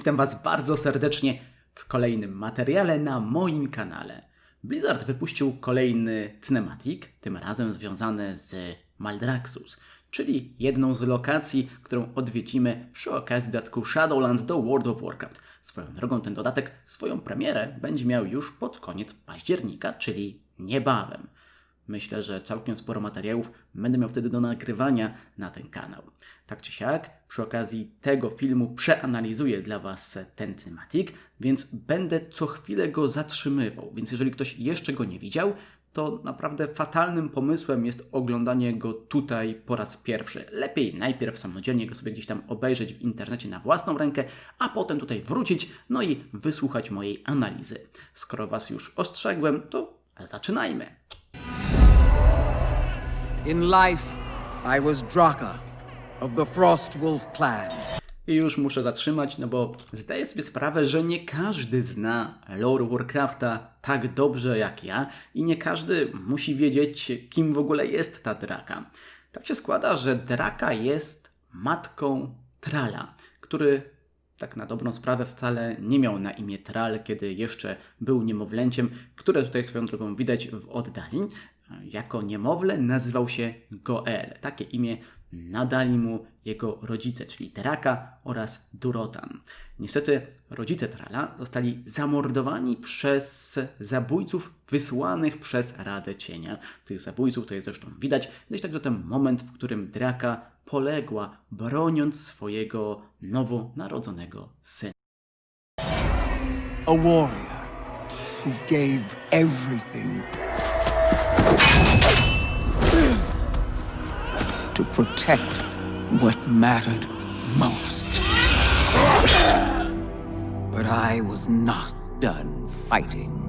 Witam Was bardzo serdecznie w kolejnym materiale na moim kanale. Blizzard wypuścił kolejny cinematic, tym razem związany z Maldraxxus, czyli jedną z lokacji, którą odwiedzimy przy okazji dodatku Shadowlands do World of Warcraft. Swoją drogą ten dodatek swoją premierę będzie miał już pod koniec października, czyli niebawem. Myślę, że całkiem sporo materiałów będę miał wtedy do nagrywania na ten kanał. Tak czy siak, przy okazji tego filmu przeanalizuję dla Was ten cinematic, więc będę co chwilę go zatrzymywał. Więc jeżeli ktoś jeszcze go nie widział, to naprawdę fatalnym pomysłem jest oglądanie go tutaj po raz pierwszy. Lepiej najpierw samodzielnie go sobie gdzieś tam obejrzeć w internecie na własną rękę, a potem tutaj wrócić, no i wysłuchać mojej analizy. Skoro Was już ostrzegłem, to zaczynajmy. In life, I was Draka of the Frostwolf clan. I już muszę zatrzymać, no bo zdaję sobie sprawę, że nie każdy zna lore Warcrafta tak dobrze jak ja i nie każdy musi wiedzieć, kim w ogóle jest ta draka. Tak się składa, że draka jest matką Trala, który tak na dobrą sprawę wcale nie miał na imię Tral, kiedy jeszcze był niemowlęciem, które tutaj swoją drogą widać w oddali. Jako niemowlę nazywał się Goel. Takie imię nadali mu jego rodzice, czyli Teraka oraz Durotan. Niestety rodzice Trala zostali zamordowani przez zabójców wysłanych przez Radę Cienia. Tych zabójców to jest zresztą widać. Widać także ten moment, w którym Draka poległa, broniąc swojego nowonarodzonego syna. A warrior who gave everything to protect what mattered most. But I was not done fighting.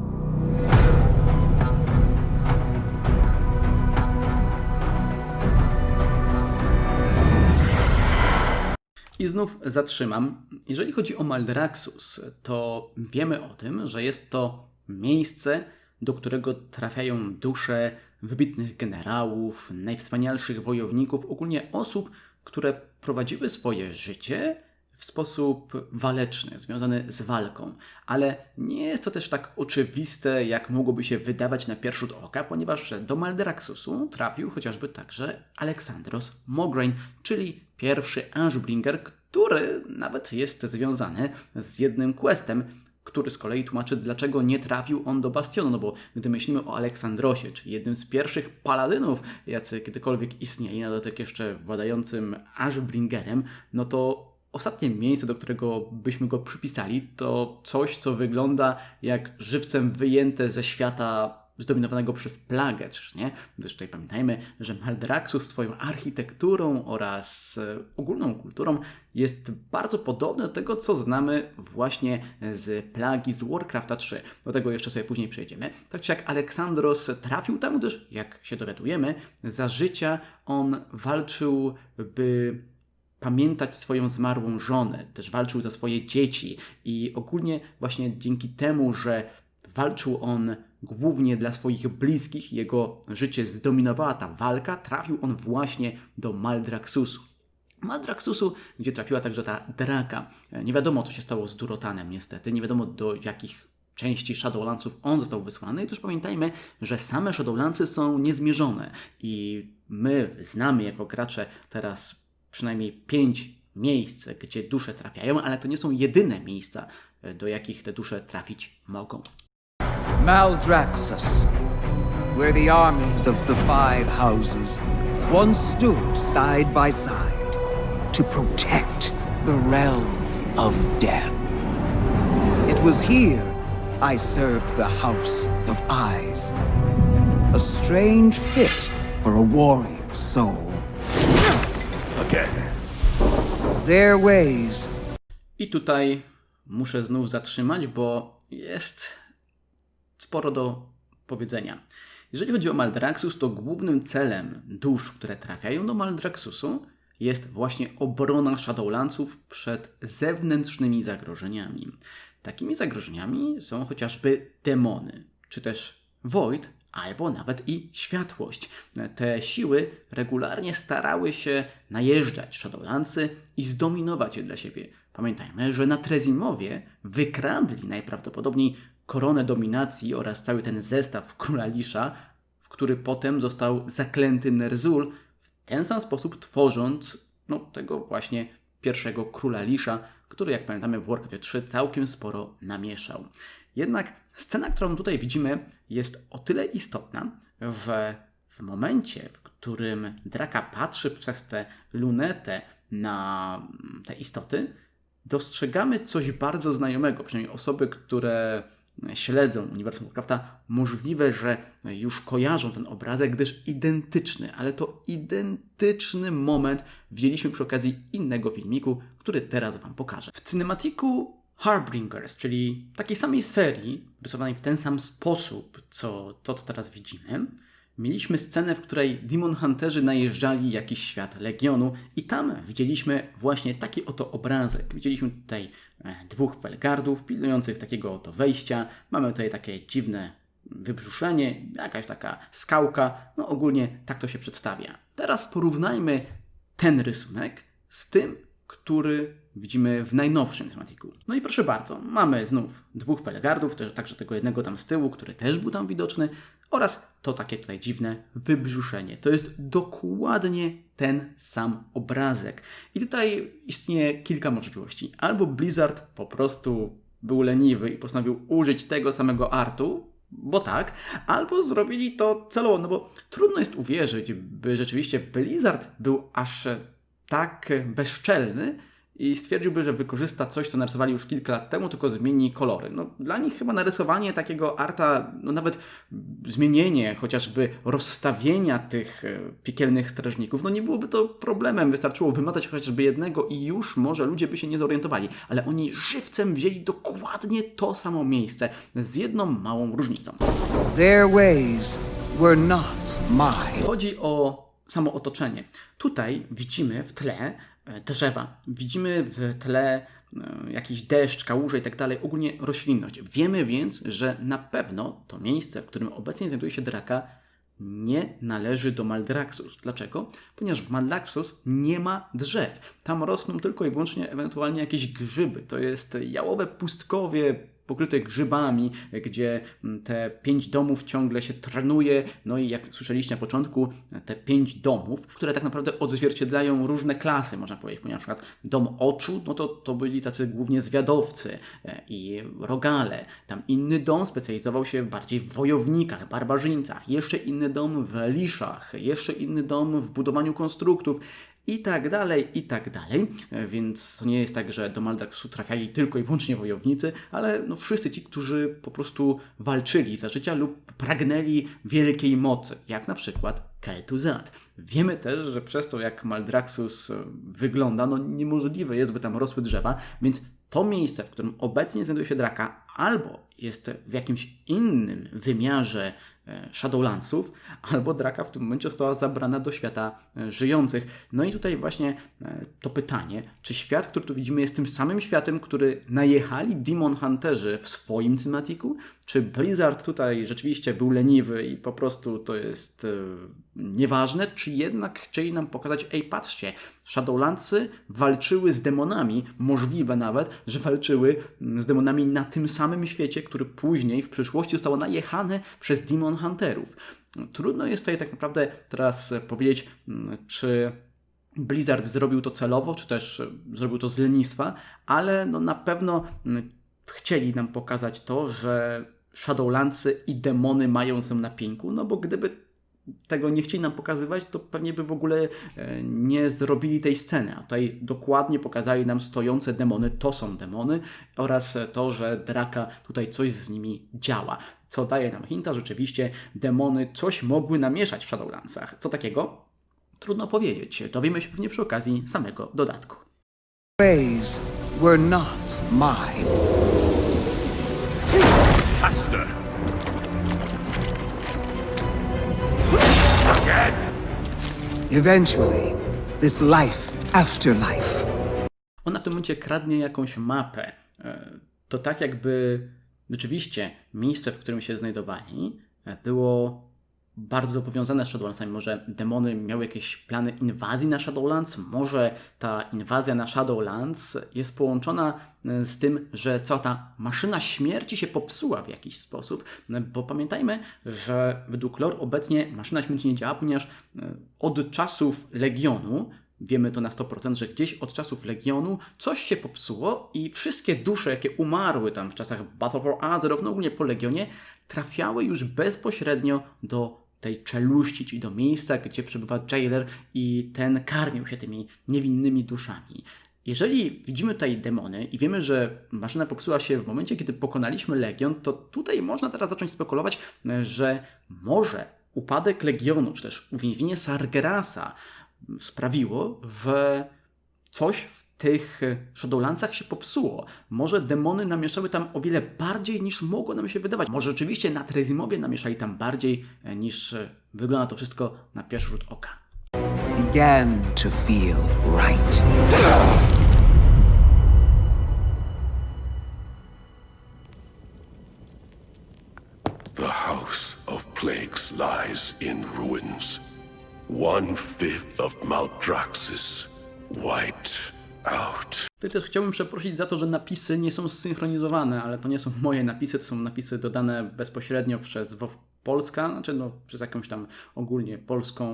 I znów zatrzymam. Jeżeli chodzi o Maldraxxus, to wiemy o tym, że jest to miejsce, do którego trafiają dusze wybitnych generałów, najwspanialszych wojowników, ogólnie osób, które prowadziły swoje życie w sposób waleczny, związany z walką. Ale nie jest to też tak oczywiste, jak mogłoby się wydawać na pierwszy rzut oka, ponieważ do Maldraxxusu trafił chociażby także Aleksandros Mograine, czyli pierwszy Ashbringer, który nawet jest związany z jednym questem, który z kolei tłumaczy, dlaczego nie trafił on do Bastionu, no bo gdy myślimy o Aleksandrosie, czyli jednym z pierwszych paladynów, jacy kiedykolwiek istnieli, na dodatek jeszcze władającym Ashbringerem, no to ostatnie miejsce, do którego byśmy go przypisali, to coś, co wygląda jak żywcem wyjęte ze świata zdominowanego przez plagę, czyż nie? Gdyż tutaj pamiętajmy, że Maldraxxus swoją architekturą oraz e, ogólną kulturą jest bardzo podobny do tego, co znamy właśnie z plagi z Warcrafta 3. Do tego jeszcze sobie później przejdziemy. Tak czy jak Aleksandros trafił tam, gdyż, jak się dowiadujemy, za życia on walczył, by pamiętać swoją zmarłą żonę, też walczył za swoje dzieci i ogólnie właśnie dzięki temu, że walczył on głównie dla swoich bliskich, jego życie zdominowała ta walka, trafił on właśnie do Maldraxxusu. Maldraxxusu, gdzie trafiła także ta draka. Nie wiadomo, co się stało z Durotanem niestety, nie wiadomo do jakich części Shadowlandsów on został wysłany i też pamiętajmy, że same Shadowlandsy są niezmierzone i my znamy jako gracze teraz przynajmniej pięć miejsc, gdzie dusze trafiają, ale to nie są jedyne miejsca, do jakich te dusze trafić mogą. Maldraxxus, where the armies of the five houses once stood side by side to protect the realm of death. It was here I served the House of Eyes, a strange fit for a warrior's soul. Again. Their ways I tutaj muszę znów zatrzymać, bo jest sporo do powiedzenia. Jeżeli chodzi o Maldraxxus, to głównym celem dusz, które trafiają do Maldraxxusu, jest właśnie obrona Shadowlandsów przed zewnętrznymi zagrożeniami. Takimi zagrożeniami są chociażby demony, czy też Void, albo nawet i światłość. Te siły regularnie starały się najeżdżać Shadowlandsy i zdominować je dla siebie. Pamiętajmy, że na Trezimowie wykradli najprawdopodobniej koronę dominacji oraz cały ten zestaw Króla Lisza, w który potem został zaklęty Nerzul, w ten sam sposób tworząc no, tego właśnie pierwszego Króla Lisza, który jak pamiętamy w Warcraft 3 całkiem sporo namieszał. Jednak scena, którą tutaj widzimy jest o tyle istotna, że w momencie, w którym Draka patrzy przez tę lunetę na te istoty, dostrzegamy coś bardzo znajomego, przynajmniej osoby, które śledzą uniwersum Warcrafta, możliwe, że już kojarzą ten obrazek, gdyż identyczny, ale to identyczny moment wzięliśmy przy okazji innego filmiku, który teraz Wam pokażę. W cinematiku Harbingers, czyli takiej samej serii, rysowanej w ten sam sposób, co to, co teraz widzimy, mieliśmy scenę, w której Demon Hunterzy najeżdżali jakiś świat Legionu i tam widzieliśmy właśnie taki oto obrazek. Widzieliśmy tutaj e, dwóch Felgardów pilnujących takiego oto wejścia. Mamy tutaj takie dziwne wybrzuszenie, jakaś taka skałka. No ogólnie tak to się przedstawia. Teraz porównajmy ten rysunek z tym, który widzimy w najnowszym tematiku. No i proszę bardzo, mamy znów dwóch Felgardów, także tego jednego tam z tyłu, który też był tam widoczny, oraz to takie tutaj dziwne wybrzuszenie. To jest dokładnie ten sam obrazek. I tutaj istnieje kilka możliwości. Albo Blizzard po prostu był leniwy i postanowił użyć tego samego artu, bo tak, albo zrobili to celowo, no bo trudno jest uwierzyć, by rzeczywiście Blizzard był aż tak bezczelny i stwierdziłby, że wykorzysta coś, co narysowali już kilka lat temu, tylko zmieni kolory. No, dla nich chyba narysowanie takiego arta, no nawet zmienienie chociażby rozstawienia tych e, piekielnych strażników, no nie byłoby to problemem. Wystarczyło wymazać chociażby jednego i już może ludzie by się nie zorientowali. Ale oni żywcem wzięli dokładnie to samo miejsce, z jedną małą różnicą. Their ways were not mine. Chodzi o samo otoczenie. Tutaj widzimy w tle drzewa, widzimy w tle e, jakiś deszcz, kałuże i tak dalej, ogólnie roślinność. Wiemy więc, że na pewno to miejsce, w którym obecnie znajduje się Draka, nie należy do Maldraxxus. Dlaczego? Ponieważ w Maldraxxus nie ma drzew. Tam rosną tylko i wyłącznie ewentualnie jakieś grzyby. To jest jałowe pustkowie pokryte grzybami, gdzie mm, te pięć domów ciągle się trenuje. No i jak słyszeliście na początku, te pięć domów, które tak naprawdę odzwierciedlają różne klasy, można powiedzieć. Ponieważ na przykład dom oczu, no to, to byli tacy głównie zwiadowcy e, i rogale. Tam inny dom specjalizował się bardziej w wojownikach, barbarzyńcach. Jeszcze inny dom w liszach. Jeszcze inny dom w budowaniu konstruktów i tak dalej, i tak dalej. Więc to nie jest tak, że do Maldraxu trafiali tylko i wyłącznie wojownicy, ale no wszyscy ci, którzy po prostu walczyli za życia lub pragnęli wielkiej mocy, jak na przykład Kel'Thuzad. Wiemy też, że przez to, jak Maldraxus e, wygląda, no niemożliwe jest, by tam rosły drzewa, więc to miejsce, w którym obecnie znajduje się Draka, albo jest w jakimś innym wymiarze e, Shadowlandsów, albo Draka w tym momencie została zabrana do świata e, żyjących. No i tutaj właśnie e, to pytanie, czy świat, który tu widzimy, jest tym samym światem, który najechali Demon Hunterzy w swoim cymatiku? Czy Blizzard tutaj rzeczywiście był leniwy i po prostu to jest nieważne? Czy jednak chcieli nam pokazać, ej patrzcie, Shadowlandsy walczyły z demonami, możliwe nawet, że walczyły mm, z demonami na tym samym świecie, który później w przyszłości zostało najechane przez Demon Hunterów. Trudno jest tutaj tak naprawdę teraz powiedzieć, mm, czy Blizzard zrobił to celowo, czy też e, zrobił to z lenistwa, ale no na pewno mm, chcieli nam pokazać to, że Shadowlandsy i demony mają się na pięku, no bo gdyby tego nie chcieli nam pokazywać, to pewnie by w ogóle e, nie zrobili tej sceny. A tutaj dokładnie pokazali nam stojące demony, to są demony, oraz to, że Draka tutaj coś z nimi działa. Co daje nam hinta, rzeczywiście demony coś mogły namieszać w Shadowlandsach. Co takiego? Trudno powiedzieć. Dowiemy się pewnie przy okazji samego dodatku. Ways were not mine. Faster! Eventually, this life after life Ona w tym momencie kradnie jakąś mapę. E, To tak jakby rzeczywiście miejsce, w którym się znajdowali, było bardzo powiązane z Shadowlandsami. Może demony miały jakieś plany inwazji na Shadowlands, może ta inwazja na Shadowlands jest połączona e, z tym, że cała ta maszyna śmierci się popsuła w jakiś sposób, E, bo pamiętajmy, że według lore obecnie maszyna śmierci nie działa, ponieważ e, od czasów Legionu Wiemy to na 100%, że gdzieś od czasów Legionu coś się popsuło i wszystkie dusze, jakie umarły tam w czasach Battle for Azeroth, no ogólnie po Legionie, trafiały już bezpośrednio do tej czeluści, czyli do miejsca, gdzie przebywa Jailer i ten karmił się tymi niewinnymi duszami. Jeżeli widzimy tutaj demony i wiemy, że maszyna popsuła się w momencie, kiedy pokonaliśmy Legion, to tutaj można teraz zacząć spekulować, że może upadek Legionu, czy też uwięzienie Sargerasa sprawiło, że coś w tych Shadowlandsach się popsuło. Może demony namieszały tam o wiele bardziej niż mogło nam się wydawać. Może rzeczywiście na Trezimowie namieszali tam bardziej e, niż e, wygląda to wszystko na pierwszy rzut oka. Began to feel right. The House of Plagues lies in ruins. One fifth of wiped out. Tutaj też chciałbym przeprosić za to, że napisy nie są zsynchronizowane, ale to nie są moje napisy, to są napisy dodane bezpośrednio przez WoW Polska, znaczy no, przez jakąś tam ogólnie polską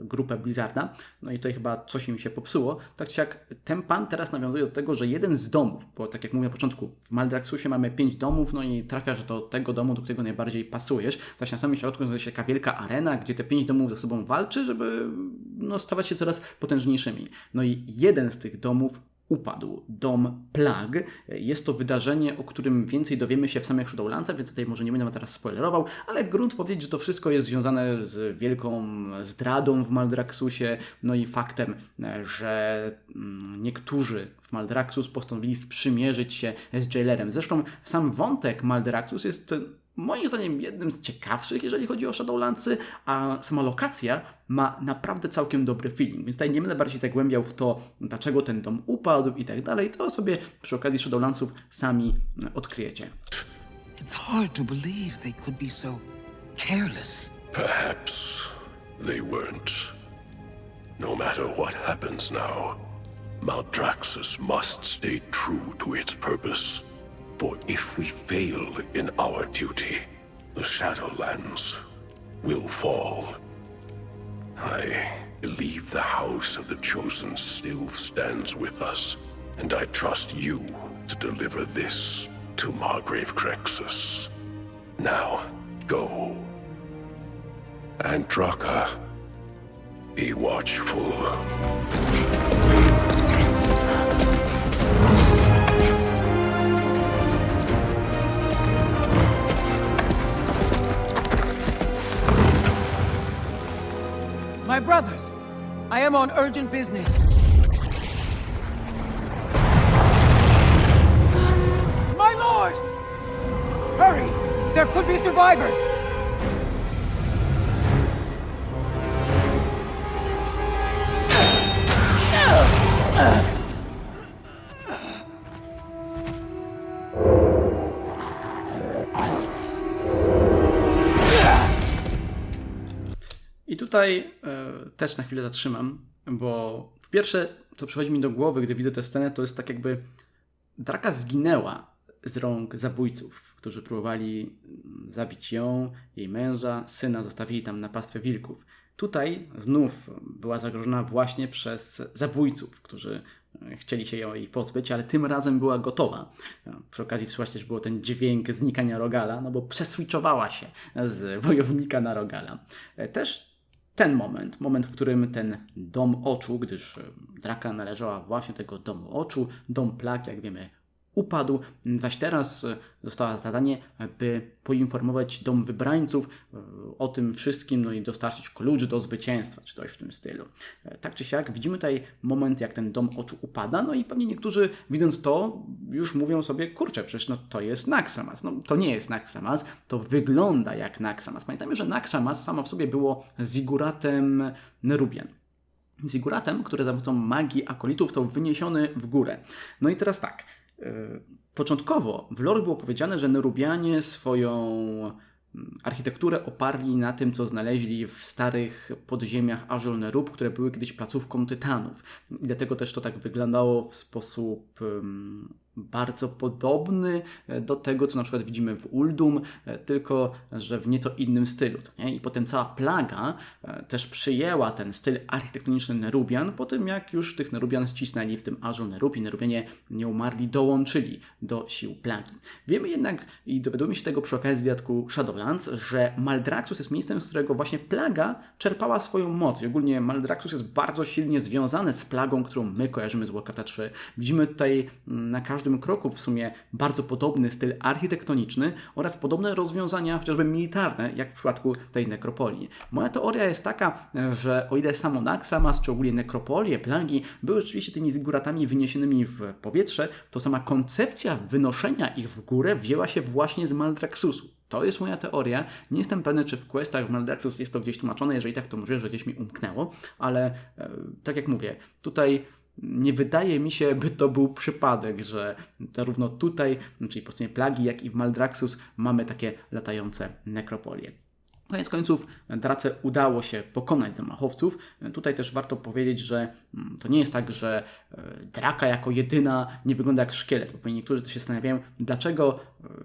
grupę Blizzarda. No i tutaj chyba coś im się popsuło. Tak czy jak ten pan teraz nawiązuje do tego, że jeden z domów, bo tak jak mówię na początku, w Maldraxusie mamy pięć domów, no i trafiasz do tego domu, do którego najbardziej pasujesz. Zaś na samym środku znajduje się taka wielka arena, gdzie te pięć domów ze sobą walczy, żeby no, stawać się coraz potężniejszymi. No i jeden z tych domów upadł. Dom Plag. Jest to wydarzenie, o którym więcej dowiemy się w samych Shadowlandsach, więc tutaj może nie będę teraz spoilerował, ale grunt powiedzieć, że to wszystko jest związane z wielką zdradą w Maldraxusie, no i faktem, że mm, niektórzy w Maldraxus postanowili sprzymierzyć się z Jailerem. Zresztą sam wątek Maldraxus jest moim zdaniem jednym z ciekawszych, jeżeli chodzi o Shadowlandsy, a sama lokacja ma naprawdę całkiem dobry feeling, więc tutaj nie będę bardziej zagłębiał w to, dlaczego ten dom upadł i tak dalej, to sobie przy okazji Shadowlandsów sami odkryjecie. It's hard to believe they could be so careless. Perhaps they weren't. No matter what happens now, Maldraxxus must stay true to its purpose. For if we fail in our duty, the Shadowlands will fall. I believe the House of the Chosen still stands with us, and I trust you to deliver this to Margrave Crexus. Now, go. And Andraka, be watchful. My brothers, I am on urgent business. My lord! Hurry! There could be survivors! Tutaj też na chwilę zatrzymam, bo pierwsze, co przychodzi mi do głowy, gdy widzę tę scenę, to jest tak jakby Draka zginęła z rąk zabójców, którzy próbowali mm, zabić ją, jej męża, syna, zostawili tam na pastwę wilków. Tutaj znów była zagrożona właśnie przez zabójców, którzy e, chcieli się jej pozbyć, ale tym razem była gotowa. E, Przy okazji słychać też było ten dźwięk znikania Rogala, no bo przeswitchowała się z wojownika na Rogala. E, Też ten moment, moment, w którym ten dom oczu, gdyż Draka należała właśnie do tego domu oczu, dom plag, jak wiemy, upadł, zaś teraz zostało zadanie, by poinformować dom wybrańców e, o tym wszystkim, no i dostarczyć klucz do zwycięstwa, czy coś w tym stylu. E, Tak czy siak, widzimy tutaj moment, jak ten dom oczu upada, no i pewnie niektórzy widząc to, już mówią sobie, kurczę, przecież no to jest Naxxramas. No to nie jest Naxxramas, to wygląda jak Naxxramas. Pamiętajmy, że Naxxramas samo w sobie było ziguratem Nerubian. Ziguratem, który za pomocą magii akolitów został wyniesiony w górę. No i teraz tak. Yy, Początkowo w lore było powiedziane, że Nerubianie swoją architekturę oparli na tym, co znaleźli w starych podziemiach Azul Nerub, które były kiedyś placówką tytanów. I dlatego też to tak wyglądało w sposób bardzo podobny e, do tego, co na przykład widzimy w Uldum, e, tylko że w nieco innym stylu. Nie? I potem cała plaga e, też przyjęła ten styl architektoniczny Nerubian, po tym jak już tych Nerubian ścisnęli w tym Azul Nerub i Nerubianie nie umarli, dołączyli do sił plagi. Wiemy jednak i dowiadujemy się tego przy okazji zjadku Shadowlands, że Maldraxxus jest miejscem, z którego właśnie plaga czerpała swoją moc. I ogólnie Maldraxxus jest bardzo silnie związany z plagą, którą my kojarzymy z Warcrafta 3. Widzimy tutaj mm, na każdym kroku w sumie bardzo podobny styl architektoniczny oraz podobne rozwiązania, chociażby militarne, jak w przypadku tej nekropolii. Moja teoria jest taka, że o ile samo Naxxramas, czy ogólnie nekropolie, plagi były rzeczywiście tymi ziguratami wyniesionymi w powietrze, to sama koncepcja wynoszenia ich w górę wzięła się właśnie z Maldraxusu. To jest moja teoria. Nie jestem pewny, czy w questach w Maldraxxus jest to gdzieś tłumaczone. Jeżeli tak, to możliwe, że gdzieś mi umknęło, ale e, tak jak mówię, tutaj nie wydaje mi się, by to był przypadek, że zarówno tutaj, czyli po stronie plagi, jak i w Maldraxxus mamy takie latające nekropolie. Koniec końców Drace udało się pokonać zamachowców. Tutaj też warto powiedzieć, że mm, to nie jest tak, że e, Draka jako jedyna nie wygląda jak szkielet, bo niektórzy też się zastanawiają, dlaczego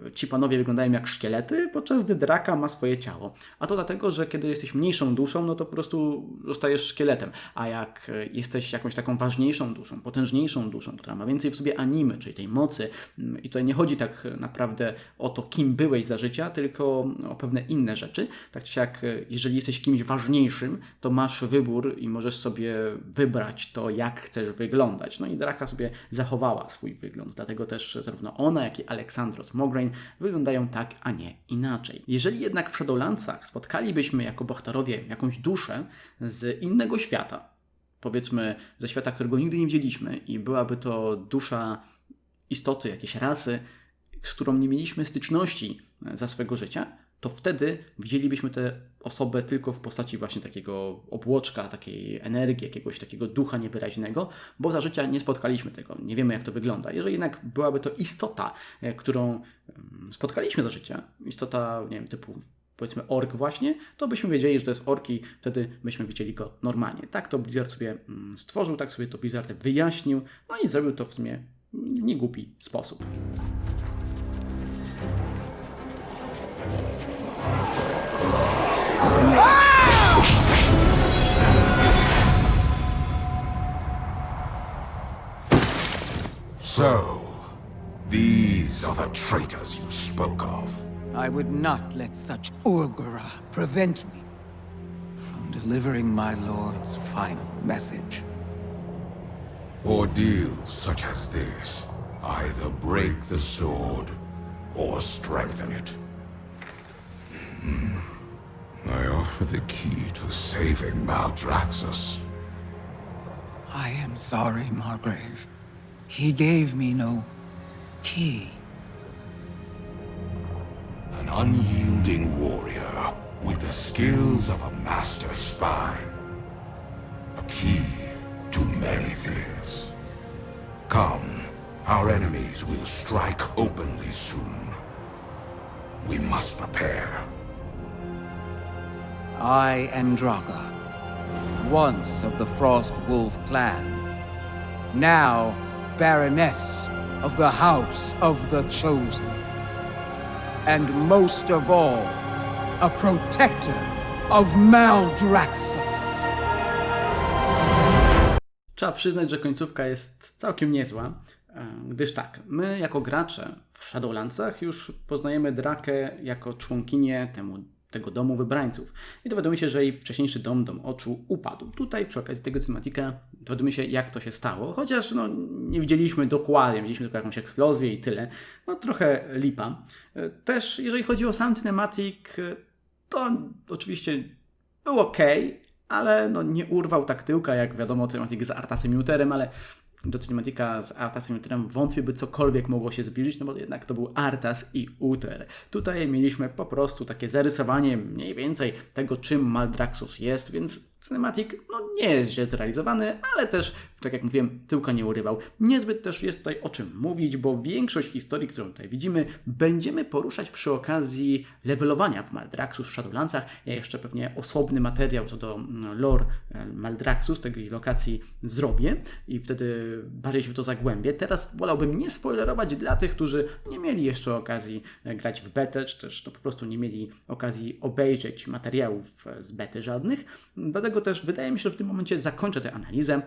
e, ci panowie wyglądają jak szkielety, podczas gdy Draka ma swoje ciało. A to dlatego, że kiedy jesteś mniejszą duszą, no to po prostu zostajesz szkieletem, a jak e, jesteś jakąś taką ważniejszą duszą, potężniejszą duszą, która ma więcej w sobie animy, czyli tej mocy, mm, i tutaj nie chodzi tak naprawdę o to, kim byłeś za życia, tylko o pewne inne rzeczy, tak czy siak, jeżeli jesteś kimś ważniejszym, to masz wybór i możesz sobie wybrać to, jak chcesz wyglądać. No i Draka sobie zachowała swój wygląd, dlatego też zarówno ona, jak i Aleksandros Mograine wyglądają tak, a nie inaczej. Jeżeli jednak w Shadowlandsach spotkalibyśmy jako bohaterowie jakąś duszę z innego świata, powiedzmy ze świata, którego nigdy nie widzieliśmy i byłaby to dusza istoty, jakiejś rasy, z którą nie mieliśmy styczności za swego życia, to wtedy widzielibyśmy tę osobę tylko w postaci właśnie takiego obłoczka, takiej energii, jakiegoś takiego ducha niewyraźnego, bo za życia nie spotkaliśmy tego, nie wiemy jak to wygląda. Jeżeli jednak byłaby to istota, e, którą spotkaliśmy za życia, istota, nie wiem, typu powiedzmy ork właśnie, to byśmy wiedzieli, że to jest ork i wtedy byśmy widzieli go normalnie. Tak to Blizzard sobie stworzył, tak sobie to Blizzard wyjaśnił, no i zrobił to w sumie niegłupi sposób. So, these are the traitors you spoke of. I would not let such Urgura prevent me from delivering my lord's final message. Ordeals such as this either break the sword or strengthen it. Hmm. I offer the key to saving Maldraxxus. I am sorry, Margrave. He gave me no key. An unyielding warrior with the skills of a master spy. A key to many things. Come, our enemies will strike openly soon. We must prepare. I am Draka, once of the Frost Wolf clan. Now, Baroness of the House of the Chosen. And most of all, a protector of Maldraxxus. Trzeba przyznać, że końcówka jest całkiem niezła, e, gdyż tak, my jako gracze w Shadowlandsach już poznajemy Drakę jako członkinię temu, tego domu wybrańców. I dowiadujemy się, że jej wcześniejszy dom, dom oczu, upadł. Tutaj przy okazji tego cinematika dowiadujemy się, jak to się stało, chociaż no, nie widzieliśmy dokładnie, widzieliśmy tylko jakąś eksplozję i tyle. No trochę lipa. Też jeżeli chodzi o sam cinematik, e, to oczywiście był ok, ale no, nie urwał tak tyłka, jak wiadomo, tematik z Artasem Juterem, ale do cinematika z Artasem Uterem wątpię, by cokolwiek mogło się zbliżyć, no bo jednak to był Artas i Uter. Tutaj mieliśmy po prostu takie zarysowanie mniej więcej tego, czym Maldraxxus jest, więc Cinematic no, nie jest źle zrealizowany, ale też, tak jak mówiłem, tyłka nie urywał. Niezbyt też jest tutaj o czym mówić, bo większość historii, którą tutaj widzimy, będziemy poruszać przy okazji levelowania w Maldraxus, w Shadowlandsach. Ja jeszcze pewnie osobny materiał co do mm, lore e, Maldraxus, tej lokacji zrobię i wtedy bardziej się w to zagłębię. Teraz wolałbym nie spoilerować dla tych, którzy nie mieli jeszcze okazji e, grać w betę, czy też no, po prostu nie mieli okazji obejrzeć materiałów e, z bety żadnych. Dlatego też wydaje mi się, że w tym momencie zakończę tę analizę.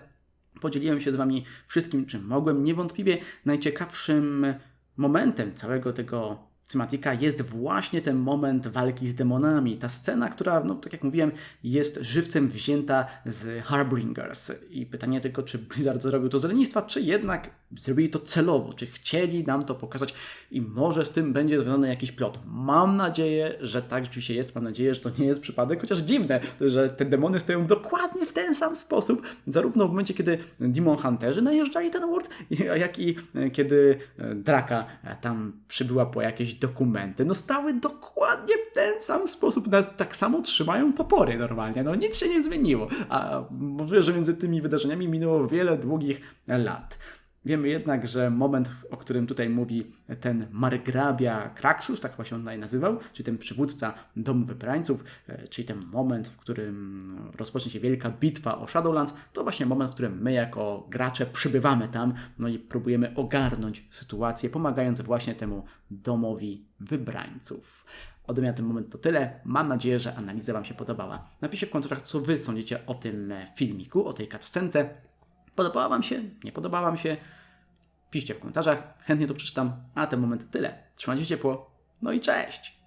Podzieliłem się z Wami wszystkim, czym mogłem. Niewątpliwie najciekawszym momentem całego tego Cymatika jest właśnie ten moment walki z demonami. Ta scena, która, no tak jak mówiłem, jest żywcem wzięta z Harbingers. I pytanie tylko, czy Blizzard zrobił to z lenistwa, czy jednak zrobili to celowo, czy chcieli nam to pokazać i może z tym będzie związany jakiś plot. Mam nadzieję, że tak rzeczywiście jest. Mam nadzieję, że to nie jest przypadek, chociaż dziwne, że te demony stoją dokładnie w ten sam sposób, zarówno w momencie, kiedy Demon Hunterzy najeżdżali ten world, jak i e, kiedy e, Draka e, tam przybyła po jakieś dokumenty. No stały dokładnie w ten sam sposób, tak samo trzymają topory normalnie. No nic się nie zmieniło. A możliwe, że między tymi wydarzeniami minęło wiele długich lat. Wiemy jednak, że moment, o którym tutaj mówi ten margrabia Kraxus, tak się on nazywał, czyli ten przywódca domu wybrańców, e, czyli ten moment, w którym rozpocznie się wielka bitwa o Shadowlands, to właśnie moment, w którym my jako gracze przybywamy tam, no i próbujemy ogarnąć sytuację, pomagając właśnie temu domowi wybrańców. Ode mnie na ten moment to tyle. Mam nadzieję, że analiza Wam się podobała. Napiszcie w komentarzach, co Wy sądzicie o tym filmiku, o tej cutscence. Podobała Wam się? Nie podobała Wam się? Piszcie w komentarzach, chętnie to przeczytam. A na ten moment tyle. Trzymajcie się ciepło, no i cześć!